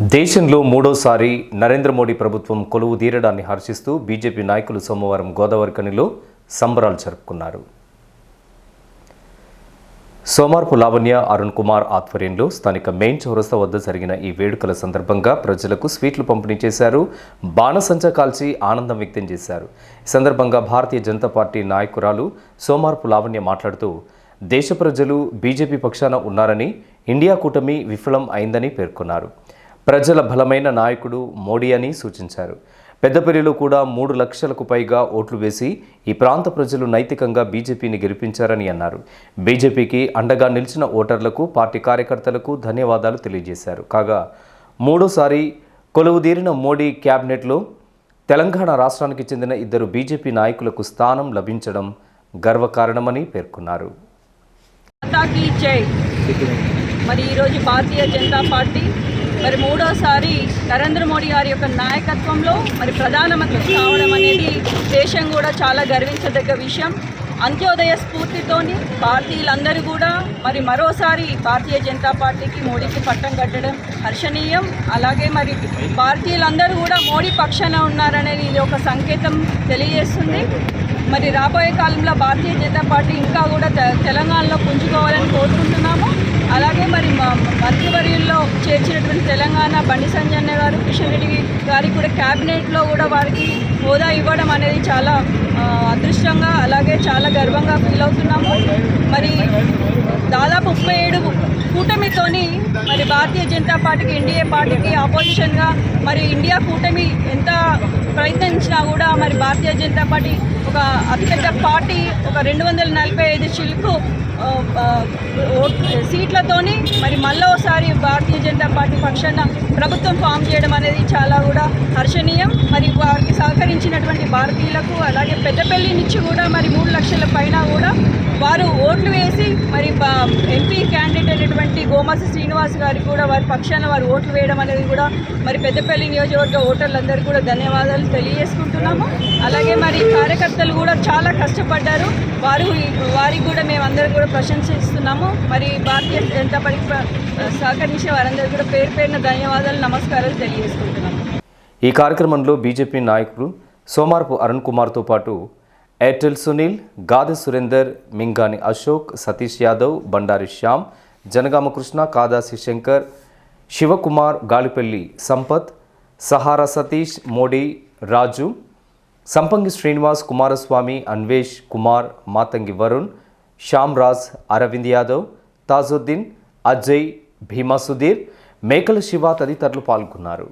దేశంలో మూడోసారి నరేంద్ర మోడీ ప్రభుత్వం కొలువు తీరడాన్ని హర్షిస్తూ బీజేపీ నాయకులు సోమవారం గోదావరి కనిలో సంబరాలు జరుపుకున్నారు. సోమార్పు లావణ్య అరుణ్ కుమార్ ఆధ్వర్యంలో స్థానిక మెయిన్ చౌరస్తా వద్ద జరిగిన ఈ వేడుకల సందర్భంగా ప్రజలకు స్వీట్లు పంపిణీ చేశారు. బాణసంచా కాల్చి ఆనందం వ్యక్తం చేశారు. ఈ సందర్భంగా భారతీయ జనతా పార్టీ నాయకురాలు సోమార్పు లావణ్య మాట్లాడుతూ దేశ ప్రజలు బీజేపీ పక్షాన ఉన్నారని ఇండియా కూటమి విఫలం అయిందని పేర్కొన్నారు. ప్రజల బలమైన నాయకుడు మోడీ అని సూచించారు. పెద్దపల్లిలో కూడా మూడు లక్షలకు పైగా ఓట్లు వేసి ఈ ప్రాంత ప్రజలు నైతికంగా బీజేపీని గెలిపించారని అన్నారు. బీజేపీకి అండగా నిలిచిన ఓటర్లకు పార్టీ కార్యకర్తలకు ధన్యవాదాలు తెలియజేశారు. కాగా మూడోసారి కొలువుదీరిన మోడీ క్యాబినెట్లో తెలంగాణ రాష్ట్రానికి చెందిన ఇద్దరు బీజేపీ నాయకులకు స్థానం లభించడం గర్వకారణమని పేర్కొన్నారు. మరి ఈరోజు భారతీయ జనతా పార్టీ మరి మూడోసారి నరేంద్ర మోడీ గారి యొక్క నాయకత్వంలో మరి ప్రధానమంత్రి కావడం అనేది దేశం కూడా చాలా గర్వించదగ్గ విషయం. అంత్యోదయ స్ఫూర్తితోని భారతీయులందరూ కూడా మరి మరోసారి భారతీయ జనతా పార్టీకి మోడీకి పట్టం కట్టడం హర్షణీయం. అలాగే మరి భారతీయులందరూ కూడా మోడీ పక్షాన ఉన్నారనేది ఇది ఒక సంకేతం తెలియజేస్తుంది. మరి రాబోయే కాలంలో భారతీయ జనతా పార్టీ ఇంకా కూడా తె- తెలంగాణలో పుంజుకోవాలని కోరుకుంటున్నాము. అలాగే మరి మంత్రివర్యుల్లో చేర్చినటువంటి తెలంగాణ బండి సంజయ్ గారు కిషన్ రెడ్డి గారికి కూడా క్యాబినెట్లో కూడా వారికి హోదా ఇవ్వడం అనేది చాలా అదృష్టంగా అలాగే చాలా గర్వంగా ఫీల్ అవుతున్నాము. మరి దాదాపు ముప్పై ఏడు మరి భారతీయ జనతా పార్టీకి ఎన్డీఏ పార్టీకి ఆపోజిషన్గా మరి ఇండియా కూటమి ఎంత ప్రయత్నించినా కూడా మరి భారతీయ జనతా పార్టీ ఒక అతిపెద్ద పార్టీ ఒక రెండు వందల నలభై ఐదు చిలుకు ఓట్- సీట్లతోని మరి మళ్ళోసారి భారతీయ జనతా పార్టీ పక్షాన ప్రభుత్వం ఫామ్ చేయడం అనేది చాలా కూడా హర్షణీయం. మరి వారికి సహకరించినటువంటి భారతీయులకు అలాగే పెద్దపల్లి నుంచి కూడా మరి మూడు లక్షల పైన కూడా వారు ఓట్లు వేసి అయినటువంటి గోమాస శ్రీనివాస్ గారికి కూడా వారి పక్షాన వారు ఓట్లు వేయడం అనేది కూడా మరి పెద్దపల్లి నియోజకవర్గ ఓటర్లందరూ కూడా ధన్యవాదాలు తెలియజేసుకుంటున్నాము. అలాగే మరి కార్యకర్తలు కూడా చాలా కష్టపడ్డారు. వారు వారికి కూడా మేమందరం కూడా ప్రశంసిస్తున్నాము. మరి భారతీయ జనతా పార్టీ సహకరించే వారందరికీ కూడా పేరు పేరున ధన్యవాదాలు నమస్కారాలు తెలియజేసుకుంటున్నాము. ఈ కార్యక్రమంలో బీజేపీ నాయకులు సోమార్పు అరుణ్ కుమార్తో పాటు ఎయిర్టెల్ సునీల్ గాదె సురేందర్ మింగాని అశోక్ సతీష్ యాదవ్ బండారి శ్యామ్ జనగామ కృష్ణ కాదాసి శంకర్ శివకుమార్ గాలిపల్లి సంపత్ సహారా సతీష్ మోడీ రాజు సంపంగి శ్రీనివాస్ కుమారస్వామి అన్వేష్ కుమార్ మాతంగి వరుణ్ శ్యామ్ రాజ్ అరవింద్ యాదవ్ తాజుద్దీన్ అజయ్ భీమా సుధీర్ మేకల శివ తదితరులు పాల్గొన్నారు.